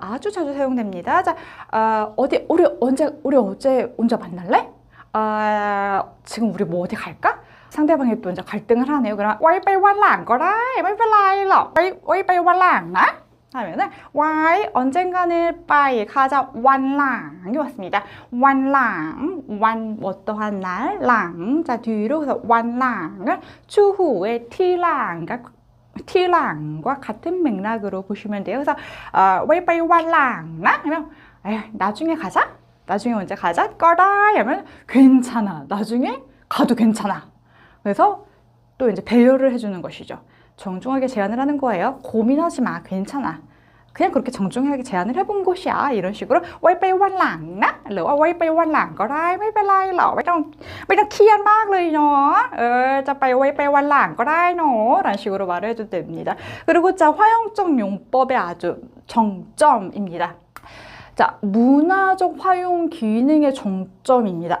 아주 자주 사용됩니다. 자, 어, 어디 우리 언제 우리 어제 언제 만날래? 아, 어, 지금 우리 뭐 어디 갈까? 상대방이 또 이제 갈등을 하네요. 그럼 와이빨 왈랑 거라, 와이빨 라일러, 와이빨 왈랑 나? 하면은 why 언젠가는 빠이 가자 완랑이 왔습니다. 완랑 완 어떠한 날랑자 뒤로 가서 완랑을 추후에 티랑과 그 티랑과 같은 맥락으로 보시면 돼요. 그래서 어, 웨이빠이 어, 하면 나중에 가자. 나중에 언제 가자. 꺼라 하면 괜찮아. 나중에 가도 괜찮아. 그래서 또 이제 배려를 해주는 것이죠. 정중하게 제안을 하는 거예요. 고민하지 마. 괜찮아. 그냥 그렇게 정중하게 제안을 해본 것이야. 이런 식으로 월배 원랑나? 와 월배 원랑. 거라이 매배라이 러 매장 매장 키안 막을요 자빠이 월배 원랑. 거라이 노 라는 식으로 말을 해도 됩니다. 그리고 자 화형적 용법의 아주 정점입니다. 자 문화적 활용 기능의 정점입니다.